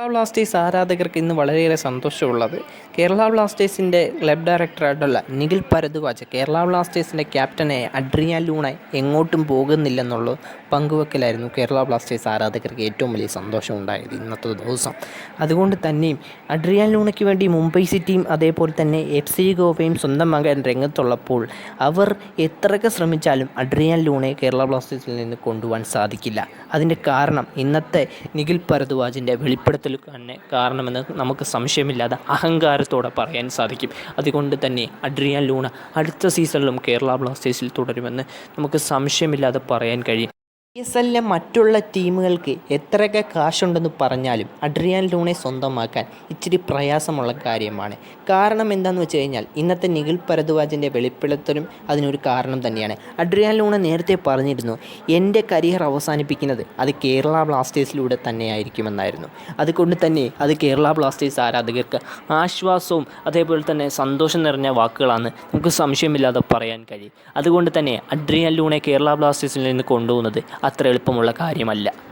Kerala Blasters ആരാധകർക്ക് ഇന്ന് വളരെയേറെ സന്തോഷമുള്ളത്. കേരള ബ്ലാസ്റ്റേഴ്സിന്റെ ക്ലബ് ഡയറക്ടറായിട്ടുള്ള നിഖിൽ ഭരദ്വാജ് കേരള ബ്ലാസ്റ്റേഴ്സിന്റെ ക്യാപ്റ്റനെ അഡ്രിയ ലൂണ എങ്ങോട്ടും പോകുന്നില്ലെന്നുള്ള പങ്കുവെക്കലായിരുന്നു കേരള ബ്ലാസ്റ്റേഴ്സ് ആരാധകർക്ക് ഏറ്റവും വലിയ സന്തോഷം ഉണ്ടായത് ഇന്നത്തെ ദിവസം. അതുകൊണ്ട് തന്നെയും അഡ്രിയ ലൂണയ്ക്ക് വേണ്ടി മുംബൈ സിറ്റിയും അതേപോലെ തന്നെ എഫ് സി ഗോവയും സ്വന്തം മകൻ രംഗത്തുള്ളപ്പോൾ അവർ എത്രയൊക്കെ ശ്രമിച്ചാലും അഡ്രിയ ലൂണയെ കേരള ബ്ലാസ്റ്റേഴ്സിൽ നിന്ന് കൊണ്ടുപോകാൻ സാധിക്കില്ല. അതിന്റെ കാരണം ഇന്നത്തെ നിഖിൽ ഭരദ്വാജിന്റെ വെളിപ്പെടുത്തൽ തന്നെ കാരണമെന്ന് നമുക്ക് സംശയമില്ലാതെ അഹങ്കാരത്തോടെ പറയാൻ സാധിക്കും. അതുകൊണ്ട് തന്നെ അഡ്രിയാൻ ലൂണ അടുത്ത സീസണിലും കേരള ബ്ലാസ്റ്റേഴ്സിൽ തുടരുമെന്ന് നമുക്ക് സംശയമില്ലാതെ പറയാൻ കഴിയും. ഐ എസ് എല്ലിലെ മറ്റുള്ള ടീമുകൾക്ക് എത്രയൊക്കെ കാശുണ്ടെന്ന് പറഞ്ഞാലും അഡ്രിയാൻ ലൂണെ സ്വന്തമാക്കാൻ ഇച്ചിരി പ്രയാസമുള്ള കാര്യമാണ്. കാരണം എന്താണെന്ന് വെച്ച് കഴിഞ്ഞാൽ ഇന്നത്തെ നിഖിൽ പരദ്വാജിന്റെ വെളിപ്പെടുത്തലും അതിനൊരു കാരണം തന്നെയാണ്. അഡ്രിയാൻ ലൂണ നേരത്തെ പറഞ്ഞിരുന്നു എന്റെ കരിയർ അവസാനിപ്പിക്കുന്നത് അത് കേരള ബ്ലാസ്റ്റേഴ്സിലൂടെ തന്നെയായിരിക്കുമെന്നായിരുന്നു. അതുകൊണ്ട് തന്നെ അത് കേരള ബ്ലാസ്റ്റേഴ്സ് ആരാധകർക്ക് ആശ്വാസവും അതേപോലെ തന്നെ സന്തോഷം നിറഞ്ഞ വാക്കുകളാണ് നമുക്ക് സംശയമില്ലാതെ പറയാൻ കഴിയും. അതുകൊണ്ട് തന്നെ അഡ്രിയാൻ ലൂണെ കേരള ബ്ലാസ്റ്റേഴ്സിൽ നിന്ന് കൊണ്ടുപോകുന്നത് അത്ര എളുപ്പമുള്ള കാര്യമല്ല.